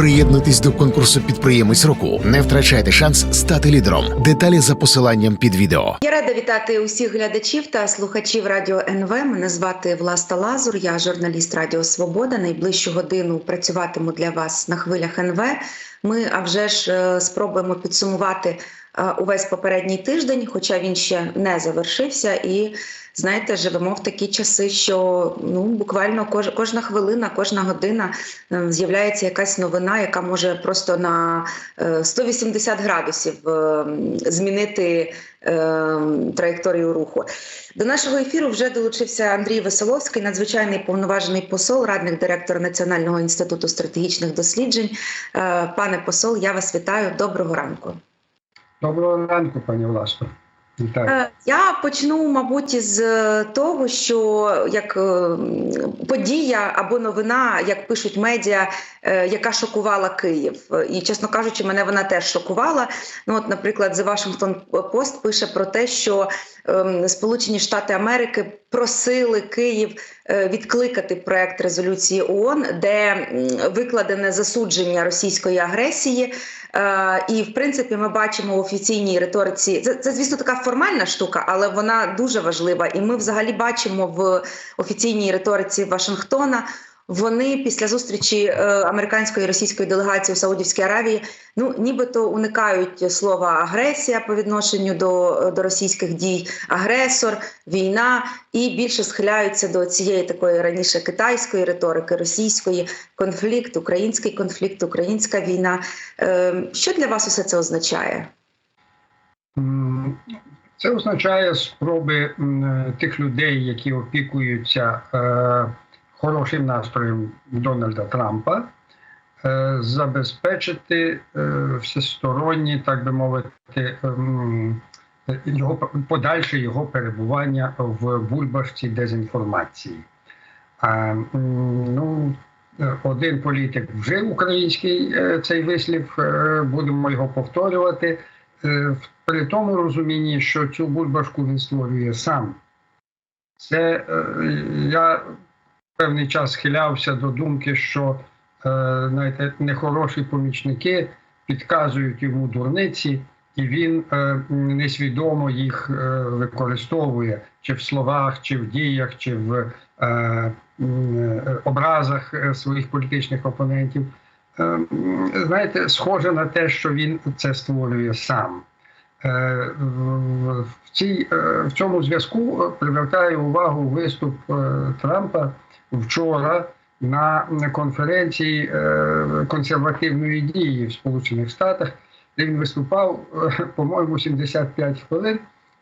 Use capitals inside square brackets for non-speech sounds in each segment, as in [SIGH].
Приєднуйтесь до конкурсу підприємець року. Не втрачайте шанс стати лідером. Деталі за посиланням під відео. Я рада вітати усіх глядачів та слухачів радіо НВ. Мене звати Власта Лазур. Я журналіст Радіо Свобода. Найближчу годину працюватиму для вас на хвилях НВ. Ми а вже ж е, спробуємо підсумувати увесь попередній тиждень, хоча він ще не завершився. І знаєте, живемо в такі часи, що ну буквально кож, кожна хвилина, кожна година е, з'являється якась новина, яка може просто на е, 180 градусів е, змінити е, траєкторію руху. До нашого ефіру вже долучився Андрій Веселовський, надзвичайний повноважений посол, радник директора Національного інституту стратегічних досліджень. Е, Пане посол, я вас вітаю. Доброго ранку. Доброго ранку, пані. Вітаю. Е, Я почну, мабуть, із е, того, що як е, подія або новина, як пишуть медіа, яка шокувала Київ. І, чесно кажучи, мене вона теж шокувала. Ну, от, наприклад, The Washington Post пише про те, що Сполучені Штати Америки просили Київ е, відкликати проект резолюції ООН, де викладене засудження російської агресії. Е, І в принципі, ми бачимо в офіційній риториці. Це, це звісно така формальна штука, але вона дуже важлива. І ми взагалі бачимо в офіційній риториці Вашингтона. Вони після зустрічі е, американської і російської делегації у Саудівській Аравії ну нібито уникають слова агресія по відношенню до, до російських дій, агресор, війна і більше схиляються до цієї такої раніше китайської риторики, російської конфлікт, український конфлікт, українська війна. Е, Що для вас усе це означає? Це означає спроби тих людей, які опікуються е, хорошим настроєм Дональда Трампа, забезпечити всесторонні, так би мовити, його подальше його перебування в бульбашці дезінформації. Ну, один політик вже український цей вислів, будемо його повторювати. При тому розумінні, що цю бульбашку він створює сам. Це я певний час схилявся до думки, що е, знаєте, нехороші помічники підказують йому дурниці, і він е, несвідомо їх е, використовує чи в словах, чи в діях, чи в образах своїх політичних опонентів. Знаєте, схоже на те, що він це створює сам. В- цій, в цьому зв'язку привертаю увагу виступ Трампа вчора на конференції е, консервативної дії в Сполучених Штатах, він виступав, е, по-моєму, 75 хвилин,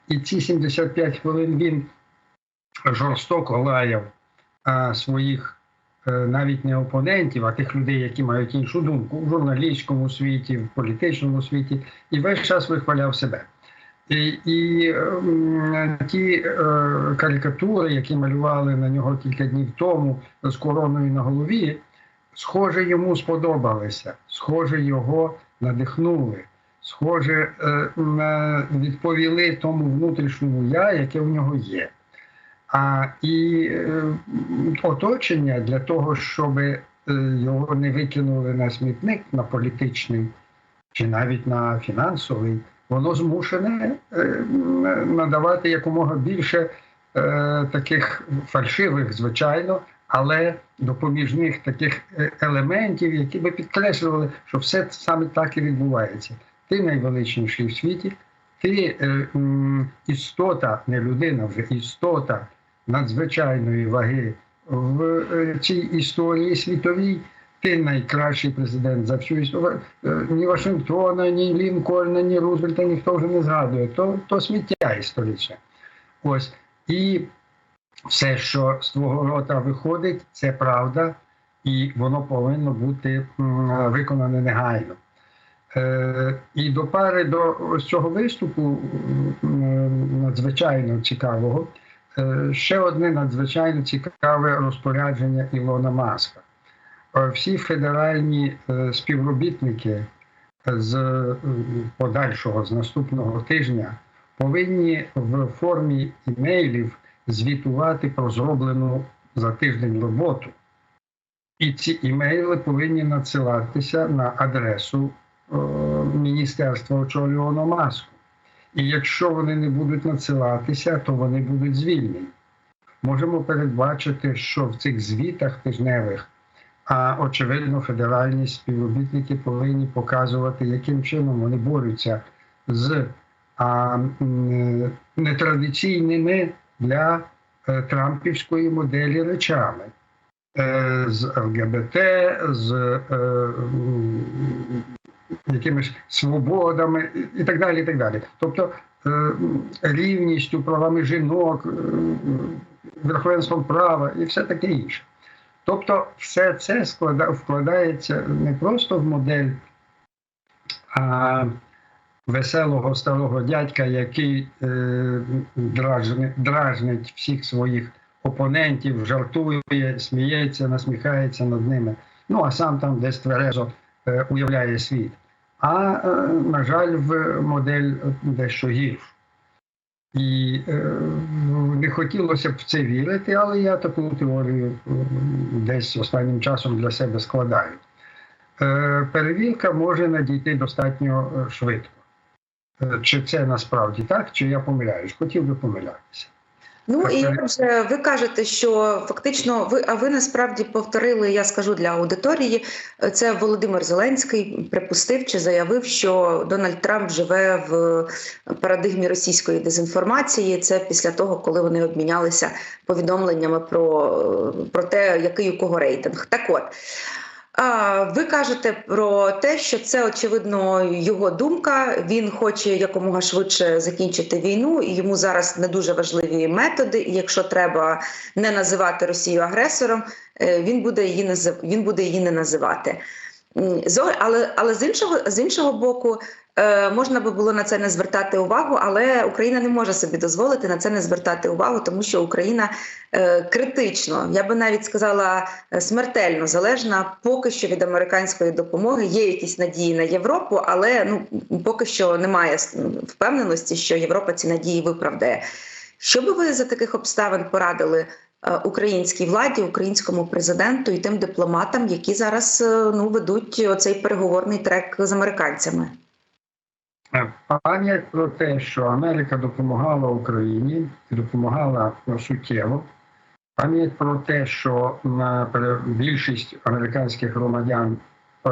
і ці 75 хвилин він жорстоко лаяв е, своїх навіть не опонентів, а тих людей, які мають іншу думку в журналістському світі, в політичному світі, і весь час вихваляв себе. І, і ем, ті е, карикатури, які малювали на нього кілька днів тому з короною на голові, схоже, йому сподобалися, схоже, його надихнули, схоже, е, відповіли тому внутрішньому я, яке в нього є. А і е, оточення для того, щоб е, його не викинули на смітник на політичний чи навіть на фінансовий, воно змушене е, надавати якомога більше е, таких фальшивих, звичайно, але допоміжних таких е, елементів, які би підкреслювали, що все саме так і відбувається. Ти найвеличніший в світі, ти істота, не людина вже істота надзвичайної ваги в цій історії світовій. Ти найкращий президент за всю історію. Е, Ні Вашингтона, ні Лінкольна, ні Рузвельта ніхто вже не згадує. То, то сміття історичне. Ось. І все, що з твого рота виходить, це правда, і воно повинно бути виконане негайно. Е, і до пари до ось цього виступу надзвичайно цікавого, е, ще одне надзвичайно цікаве розпорядження Ілона Маска. Е, Всі федеральні е, співробітники з е, подальшого, з наступного тижня повинні в формі імейлів звітувати про зроблену за тиждень роботу. І ці імейли повинні надсилатися на адресу міністерства очолюваного маску. І якщо вони не будуть надсилатися, то вони будуть звільнені. Можемо передбачити, що в цих звітах тижневих, а очевидно, федеральні співробітники повинні показувати, яким чином вони борються з а, нетрадиційними для е, трампівської моделі речами. Е, з ЛГБТ, з е, якимись свободами і- так далі. І так далі. Тобто е, рівністю, правами жінок, е, верховенством права і все таке інше. Тобто, все це вкладається не просто в модель а, веселого старого дядька, який е, дражни, дражнить всіх своїх опонентів, жартує, сміється, насміхається над ними. Ну а сам там десь тверезо е, уявляє світ. А, е, на жаль, в модель дещо гіршу. І е, не хотілося б в це вірити, але я таку теорію е, десь останнім часом для себе складаю. Е, перевірка може надійти достатньо швидко. Чи це насправді так, чи я помиляюсь? Хотів би помилятися. Ну і отже, ви кажете, що фактично ви, а ви насправді повторили, я скажу для аудиторії. Це Володимир Зеленський припустив чи заявив, що Дональд Трамп живе в парадигмі російської дезінформації. Це після того, коли вони обмінялися повідомленнями про, про те, який у кого рейтинг. Так от. Ви кажете про те, що це очевидно його думка. Він хоче якомога швидше закінчити війну, і йому зараз не дуже важливі методи. І якщо треба не називати Росію агресором, е, він буде її назив... він буде її не називати. Але але з іншого з іншого боку, можна би було на це не звертати увагу, але Україна не може собі дозволити на це не звертати увагу, тому що Україна е, критично, я би навіть сказала, е, смертельно залежна поки що від американської допомоги. Є якісь надії на Європу, але ну поки що немає впевненості, що Європа ці надії виправдає. Що би ви за таких обставин порадили е, українській владі, українському президенту і тим дипломатам, які зараз е, ну ведуть оцей переговорний трек з американцями? Е, Пам'ять про те, що Америка допомагала Україні і допомагала суттєво. Пам'ять про те, що більшість американських громадян е,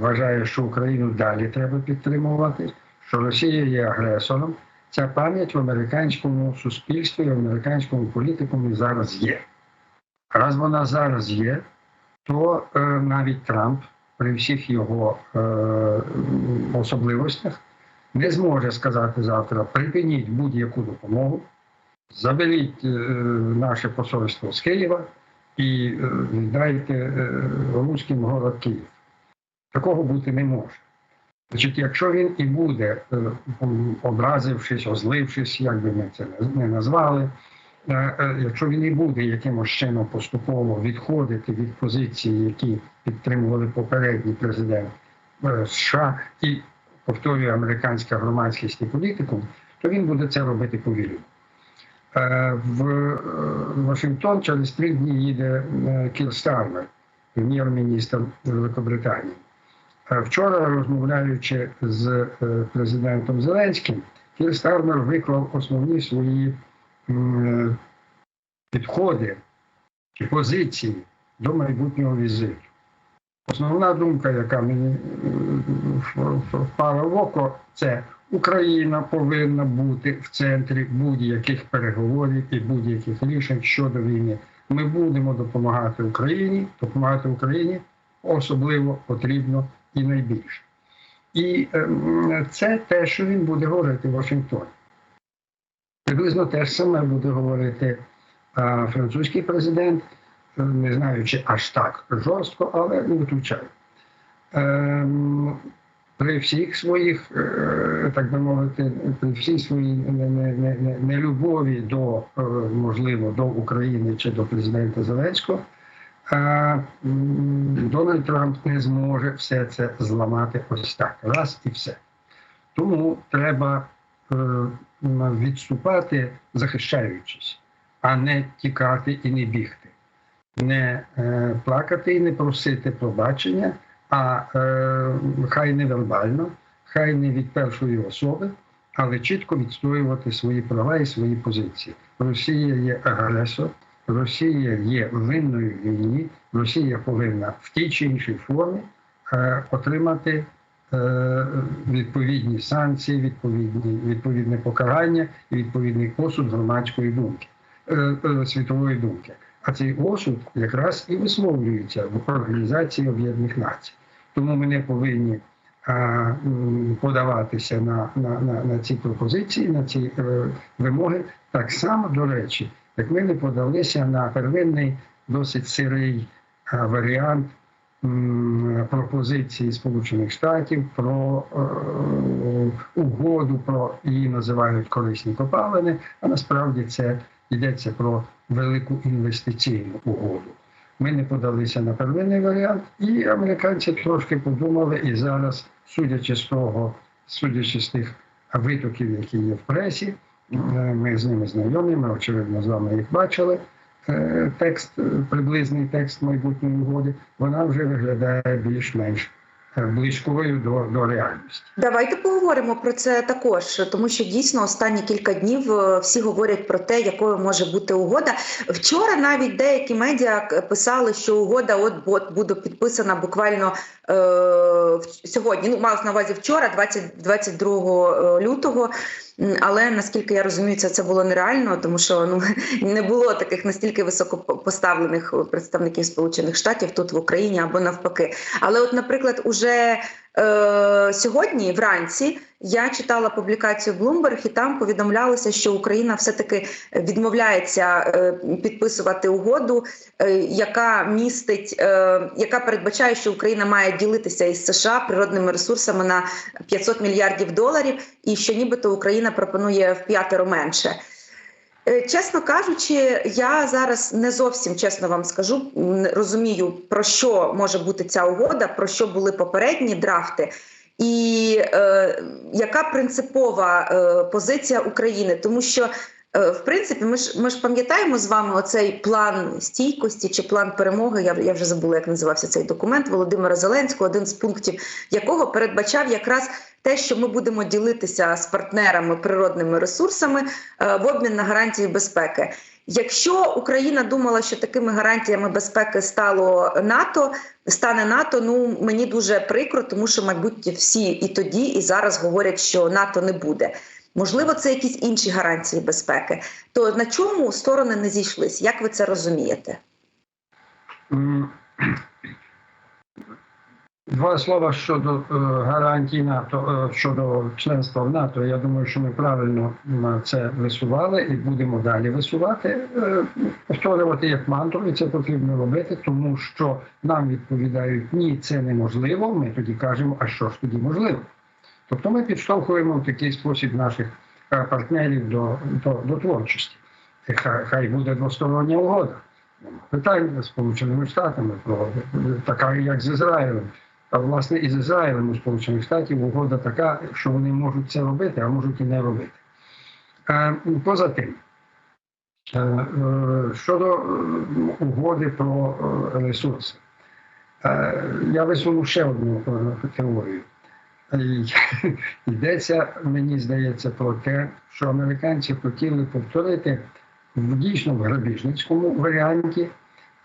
вважає, що Україну далі треба підтримувати, що Росія є агресором. Ця пам'ять в американському суспільстві, в американському політикумі зараз є. Раз вона зараз є, то е, навіть Трамп при всіх його особливостях не зможе сказати завтра: припиніть будь-яку допомогу, заберіть е, наше посольство з Києва і е, віддайте е, руським город Київ. Такого бути не може. Значить, якщо він і буде, е, образившись, озлившись, як би ми це не- назвали, е, е, якщо він і буде якимось чином поступово відходити від позиції, які підтримували попередній президент США і повторює американська громадськість і політикум, то він буде це робити повільно. Е, В е, Вашингтон через три дні їде е, Кір Стармер, прем'єр-міністр Великобританії. Вчора, розмовляючи з президентом Зеленським, Кір Стармер виклав основні свої підходи чи позиції до майбутнього візиту. Основна думка, яка мені е, в- в- впала в око, це Україна повинна бути в центрі будь-яких переговорів і будь-яких рішень щодо війни. Ми будемо допомагати Україні, допомагати Україні особливо потрібно і найбільше. І це те, що він буде говорити в Вашингтоні. Приблизно те ж саме буде говорити французький президент, е, не знаю, чи аж так жорстко, але не виключаю. Ем, при всіх своїх, е, так би мовити, при всій своїй не- не- не- не- нелюбові до, е, можливо, до України чи до президента Зеленського, е, Дональд Трамп не зможе все це зламати ось так, раз і все. Тому треба відступати, захищаючись, а не тікати і не бігти. Не е, плакати і не просити пробачення, а е, хай не вербально, хай не від першої особи, але чітко відстоювати свої права і свої позиції. Росія є агресор, Росія є винною в війні, Росія повинна в тій чи іншій формі е, отримати відповідні санкції, відповідні, відповідне покарання і відповідний осуд громадської думки, світової думки. А цей осуд якраз і висловлюється в Організації Об'єднаних Націй. Тому ми не повинні а, подаватися на, на, на, на ці пропозиції, на ці е, вимоги. Так само, до речі, як ми не подалися на первинний досить сирий а, варіант м, пропозиції Сполучених Штатів про е, угоду, про її називають корисні копалини, а насправді це йдеться про велику інвестиційну угоду. Ми не подалися на первинний варіант, і американці трошки подумали, і зараз, судячи з того, судячи з тих витоків, які є в пресі, е, ми з ними знайомі, ми очевидно з вами їх бачили. е, Текст, е, приблизний текст майбутньої угоди, вона вже виглядає більш-менш близькою до, до реальності. Давайте поговоримо про це також, тому що дійсно останні кілька днів е, всі говорять про те, якою може бути угода. Вчора навіть деякі медіа писали, що угода от от буде підписана буквально е, сьогодні. Ну мав на увазі вчора, 20, 22 лютого. Але наскільки я розумію, це, було нереально, тому що ну [LAUGHS] не було таких настільки високопоставлених представників Сполучених Штатів тут в Україні або навпаки. Але, от, наприклад, уже е, сьогодні вранці я читала публікацію Bloomberg, і там повідомлялося, що Україна все-таки відмовляється е, підписувати угоду, е, яка містить, е, яка передбачає, що Україна має ділитися із США природними ресурсами на 500 мільярдів доларів, і що нібито Україна пропонує в п'ятеро менше. Чесно кажучи, я зараз не зовсім чесно вам скажу, розумію про що може бути ця угода, про що були попередні драфти, і е, яка принципова е, позиція України, тому що. Е, В принципі, ми ж ми ж пам'ятаємо з вами оцей план стійкості чи план перемоги. Я я вже забула, як називався цей документ Володимира Зеленського, один з пунктів якого передбачав якраз те, що ми будемо ділитися з партнерами природними ресурсами е, в обмін на гарантії безпеки. Якщо Україна думала, що такими гарантіями безпеки стало НАТО, стане НАТО, ну мені дуже прикро, тому що, мабуть, всі і тоді, і зараз говорять, що НАТО не буде. Можливо, це якісь інші гарантії безпеки. То на чому сторони не зійшлись? Як ви це розумієте? Два слова щодо е, гарантій НАТО е, щодо членства в НАТО. Я думаю, що ми правильно це висували і будемо далі висувати, е, повторювати як мантру, і це потрібно робити, тому що нам відповідають ні, це неможливо. Ми тоді кажемо, а що ж тоді можливо? Тобто ми підштовхуємо в такий спосіб наших е, партнерів до, до, до творчості. Хай, хай буде двостороння угода. Питань з Сполученими Штатами про така, як з Ізраїлем. А власне і з Ізраїлем у Сполучених Штатів угода така, що вони можуть це робити, а можуть і не робити. Е, поза тим, е, щодо угоди про ресурси, я висуну ще одну теорію. І [LAUGHS] Йдеться, мені здається, про те, що американці хотіли повторити в дійсно в грабіжницькому варіанті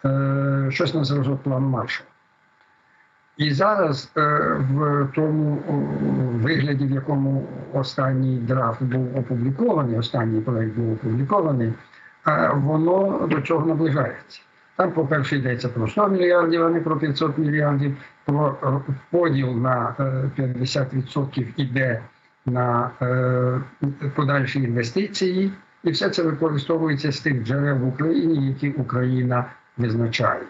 е, щось на зразок плану Маршала. І зараз е, в тому вигляді, в якому останній драфт був опублікований, останній проект був опублікований, е, воно до цього наближається. Там, по-перше, йдеться про 100 мільярдів, а не про 500 мільярдів. Про е, поділ на е, 50% іде на е, подальші інвестиції, і все це використовується з тих джерел в Україні, які Україна визначає.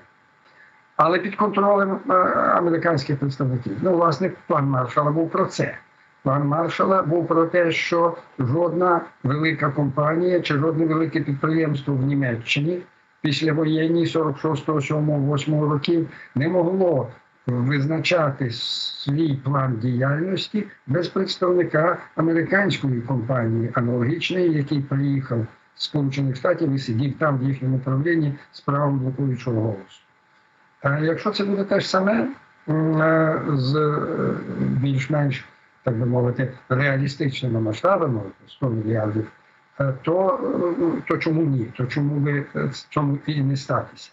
Але під контролем е, американських представників. Ну, власне, план Маршала був про це. План Маршала був про те, що жодна велика компанія чи жодне велике підприємство в Німеччині після воєнні 46-го, 7-го, 8-го років не могло визначати свій план діяльності без представника американської компанії, аналогічної, який приїхав з Сполучених Штатів і сидів там в їхньому правлінні з правом блокуючого голосу. А якщо це буде те ж саме е, з е, більш-менш, так би мовити, реалістичними масштабами 100 мільярдів, то, е, то чому ні? То чому би е, цьому і не статися?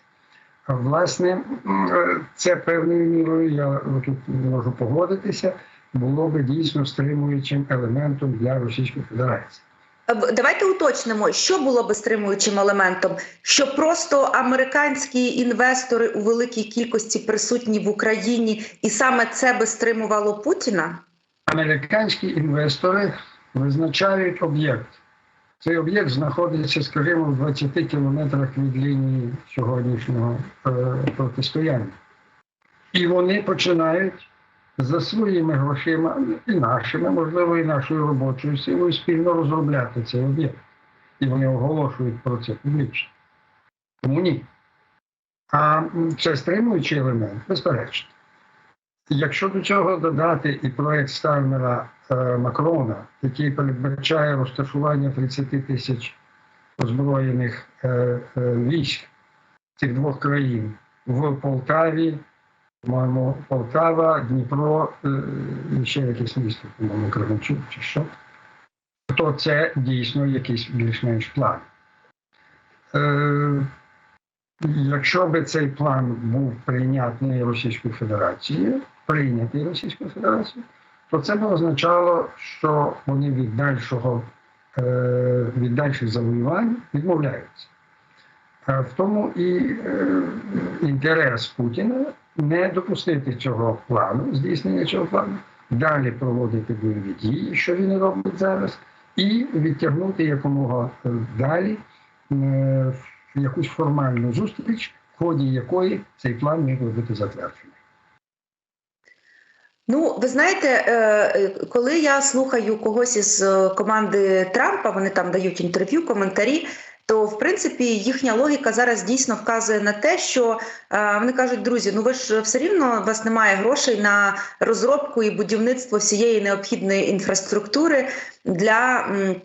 Власне, е, це певною мірою, я тут можу погодитися, було би дійсно стримуючим елементом для Російської Федерації. Е, Давайте уточнимо, що було би стримуючим елементом, що просто американські інвестори у великій кількості присутні в Україні, і саме це би стримувало Путіна. Американські інвестори визначають об'єкт. Цей об'єкт знаходиться, скажімо, в 20 кілометрах від лінії сьогоднішнього е, протистояння. І вони починають за своїми грошима і нашими, можливо, і нашою робочою силою спільно розробляти цей об'єкт. І вони оголошують про це публічно. Тому ні. А це стримуючий елемент, безперечно. Якщо до цього додати і проект Стальмера е, Макрона, який передбачає розташування 30 тисяч озброєних е, е, військ цих двох країн в Полтаві, по-моєму, Полтава, Дніпро е, ще якесь місто, по-моєму, Кременчук чи що, то це дійсно якийсь більш-менш план. Е, Якщо би цей план був прийнятний Російською Федерацією, прийнятий Російською Федерацією, то це б означало, що вони від дальшого е, від дальших завоювань відмовляються. В тому і е, інтерес Путіна не допустити цього плану, здійснення цього плану, далі проводити бойові дії, що він робить зараз, і відтягнути якомога е, далі якусь формальну зустріч, в ході якої цей план міг би бути затверджений. Ну, ви знаєте, е, е, коли я слухаю когось із е, команди Трампа, вони там дають інтерв'ю, коментарі. То в принципі їхня логіка зараз дійсно вказує на те, що е, вони кажуть, друзі, ну ви ж все рівно у вас немає грошей на розробку і будівництво всієї необхідної інфраструктури для м,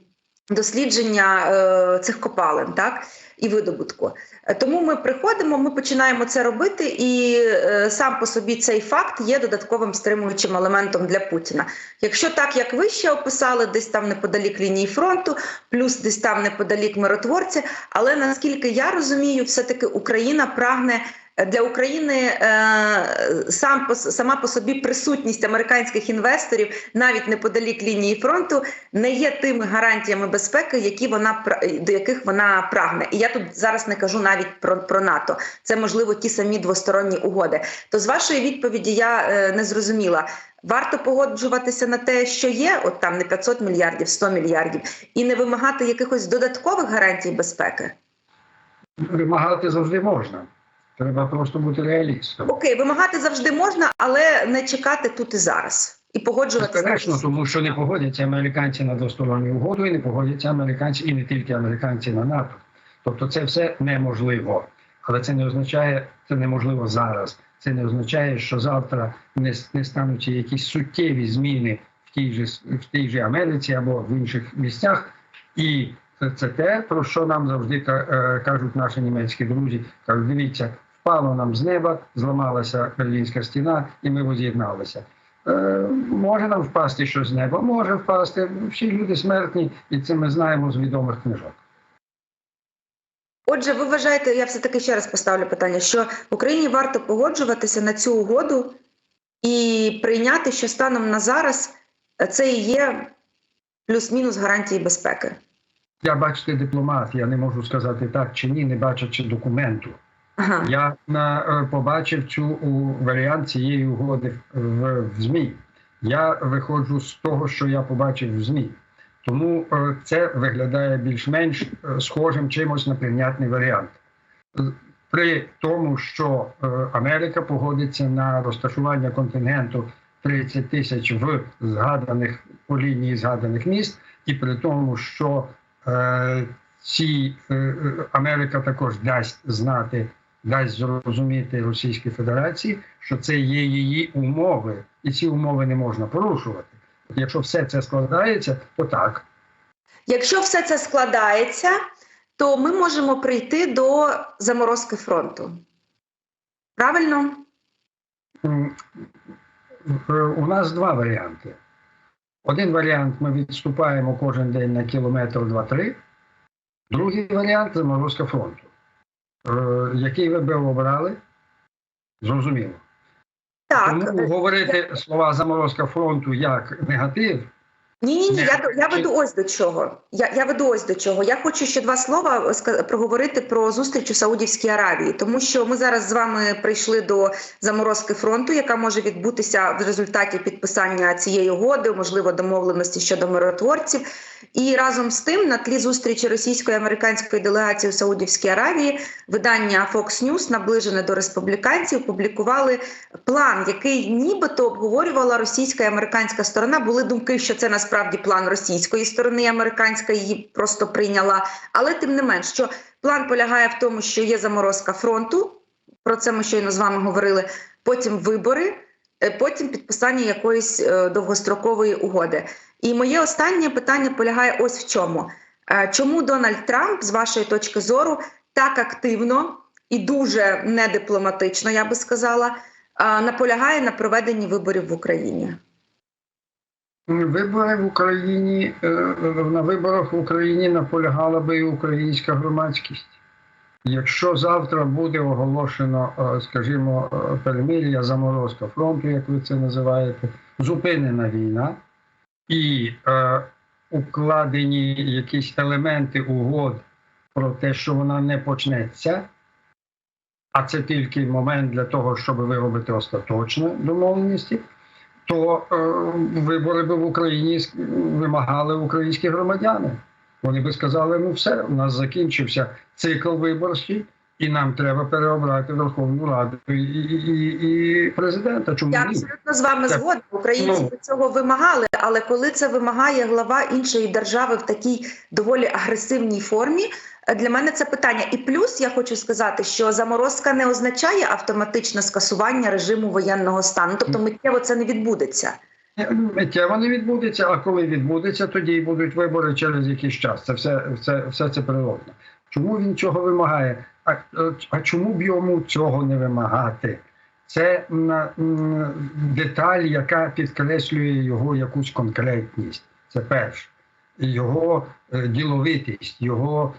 дослідження е, цих копалин, так і видобутку. Е, Тому ми приходимо, ми починаємо це робити, і е, сам по собі цей факт є додатковим стримуючим елементом для Путіна. Якщо так, як ви ще описали, десь там неподалік лінії фронту, плюс десь там неподалік миротворці. Але наскільки я розумію, все-таки Україна прагне. Для України е, сам сама по собі присутність американських інвесторів навіть неподалік лінії фронту не є тими гарантіями безпеки, які вона до яких вона прагне. І я тут зараз не кажу навіть про, про НАТО. Це можливо ті самі двосторонні угоди. То з вашої відповіді я е, не зрозуміла. Варто погоджуватися на те, що є, от там не 500 мільярдів, 100 мільярдів, і не вимагати якихось додаткових гарантій безпеки. Вимагати завжди можна. Треба просто бути реалістом. Окей, вимагати завжди можна, але не чекати тут і зараз. І погоджуватися. Безперечно, тому що не погодяться американці на двосторонню угоду, і не погодяться американці, і не тільки американці на НАТО. Тобто це все неможливо. Але це не означає, це неможливо зараз. Це не означає, що завтра не, не стануться якісь суттєві зміни в тій же в тій же Америці або в інших місцях. І це те, про що нам завжди е, кажуть наші німецькі друзі. Кажуть, дивіться, впало нам з неба, зламалася Берлінська стіна, і ми воз'єдналися. Е, може нам впасти щось з неба, може впасти. Всі люди смертні, і це ми знаємо з відомих книжок. Отже, ви вважаєте, я все таки ще раз поставлю питання, що Україні варто погоджуватися на цю угоду і прийняти, що станом на зараз це і є плюс-мінус гарантії безпеки. Я бачите дипломат, я не можу сказати так чи ні, не бачачи документу. Ага. Я на, е, побачив цю у, варіант цієї угоди в, в ЗМІ. Я виходжу з того, що я побачив в ЗМІ. Тому е, це виглядає більш-менш е, схожим чимось на прийнятний варіант. При тому, що Америка погодиться на розташування контингенту 30 тисяч в згаданих по лінії згаданих міст, і при тому, що е, ці е, Америка також дасть знати, дасть зрозуміти Російській Федерації, що це є її умови, і ці умови не можна порушувати. Якщо все це складається, то так. Якщо все це складається, то ми можемо прийти до заморозки фронту. Правильно? У нас два варіанти. Один варіант ми відступаємо кожен день на кілометр два-три. Другий варіант заморозка фронту. Е, Який ви би обрали? Зрозуміло. Так. Тому говорити слова заморозка фронту як негатив, Ні, ні, ні, я, я веду ось до чого. Я, я веду ось до чого. Я хочу ще два слова проговорити про зустріч у Саудівській Аравії, тому що ми зараз з вами прийшли до заморозки фронту, яка може відбутися в результаті підписання цієї угоди, можливо, домовленості щодо миротворців. І разом з тим, на тлі зустрічі російської і американської делегації у Саудівській Аравії, видання Fox News, наближене до республіканців, публікували план, який нібито обговорювала російська і американська сторона. Були думки, що це насправді план російської сторони, американська її просто прийняла. Але тим не менш, що план полягає в тому, що є заморозка фронту. Про це ми щойно з вами говорили. Потім вибори, е, потім підписання якоїсь е, довгострокової угоди. І моє останнє питання полягає ось в чому: Е, чому Дональд Трамп, з вашої точки зору, так активно і дуже недипломатично, я би сказала, наполягає на проведенні виборів в Україні? Вибори в Україні е, на виборах в Україні наполягала би і українська громадськість. Якщо завтра буде оголошено, е, скажімо, е, перемир'я, заморозка фронту, як ви це називаєте, зупинена війна, і е, укладені якісь елементи угод про те, що вона не почнеться, а це тільки момент для того, щоб виробити остаточні домовленості то е, вибори би в Україні вимагали українські громадяни. Вони би сказали: ну все, у нас закінчився цикл виборчий, і нам треба переобрати Верховну Раду і, і, і, президента. Чому Я абсолютно з вами згодна. Українці ну. цього вимагали, але коли це вимагає глава іншої держави в такій доволі агресивній формі, е, для мене це питання. І плюс я хочу сказати, що заморозка не означає автоматичне скасування режиму воєнного стану, тобто миттєво це не відбудеться. Миттєво не відбудеться, а коли відбудеться, тоді і будуть вибори через якийсь час. Це все, все, все це природно. Чому він цього вимагає? А, е, а чому б йому цього не вимагати? Це деталь, яка підкреслює його якусь конкретність. Це перше. Його е, діловитість, його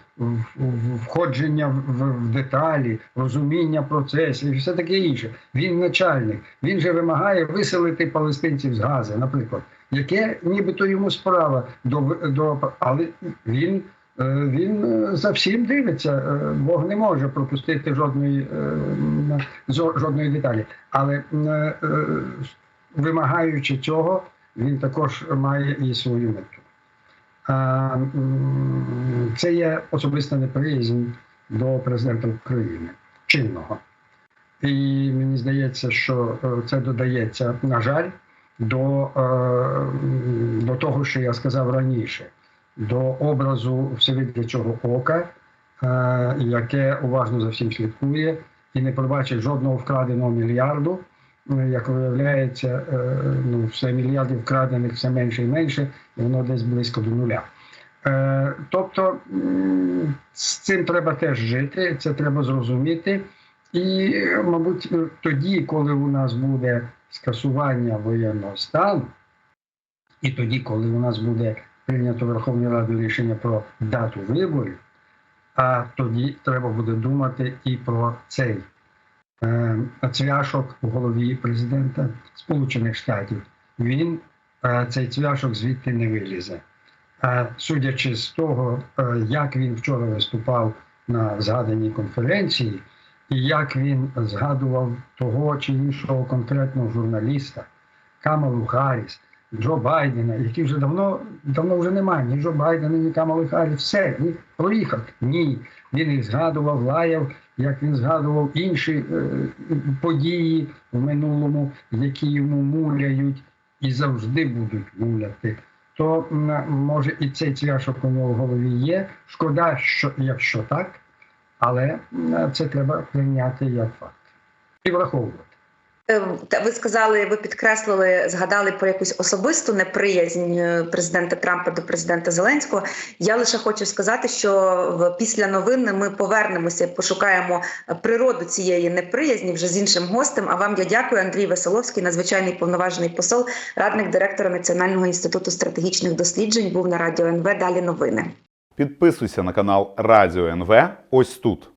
входження в деталі, розуміння процесів і все таке інше. Він начальник. Він же вимагає виселити палестинців з Гази, наприклад, яке нібито йому справа до, до але він. Е, Він е, за всім дивиться. Е, Бог не може пропустити жодної, жодної деталі. Але вимагаючи цього, він також має і свою мету. Це є особиста неприязнь до президента України чинного. І мені здається, що це додається, на жаль, до, до того, що я сказав раніше, до образу всевидячого ока, е, яке уважно за всім слідкує і не пробачить жодного вкраденого мільярду. Е, Як виявляється, е, ну, все мільярдів вкрадених все менше і менше, і воно десь близько до нуля. Е, Тобто з цим треба теж жити, це треба зрозуміти. І, мабуть, тоді, коли у нас буде скасування воєнного стану, і тоді, коли у нас буде прийнято Верховною Радою рішення про дату виборів, а тоді треба буде думати і про цей е, цвяшок в голові президента Сполучених Штатів. Він е, цей цвяшок звідти не вилізе. А судячи з того, е, як він вчора виступав на згаданій конференції, і як він згадував того чи іншого конкретного журналіста Камалу Харріс, Джо Байдена, які вже давно давно вже немає ні Джо Байдена, ні Камали Харріс, все, ні, проїхав. Ні. Він їх згадував, лаяв, як він згадував інші е, події в минулому, які йому муляють і завжди будуть муляти. То може і цей цвяшок у нього в голові є. Шкода, що якщо так, але це треба прийняти як факт і враховувати. Е, та Ви сказали, ви підкреслили, згадали про якусь особисту неприязнь е, президента Трампа до президента Зеленського. Я лише хочу сказати, що після новин ми повернемося, пошукаємо природу цієї неприязні вже з іншим гостем. А вам я дякую, Андрій Веселовський, надзвичайний повноважений посол, радник директора Національного інституту стратегічних досліджень. Був на радіо НВ. Далі новини. Підписуйся на канал Радіо НВ ось тут.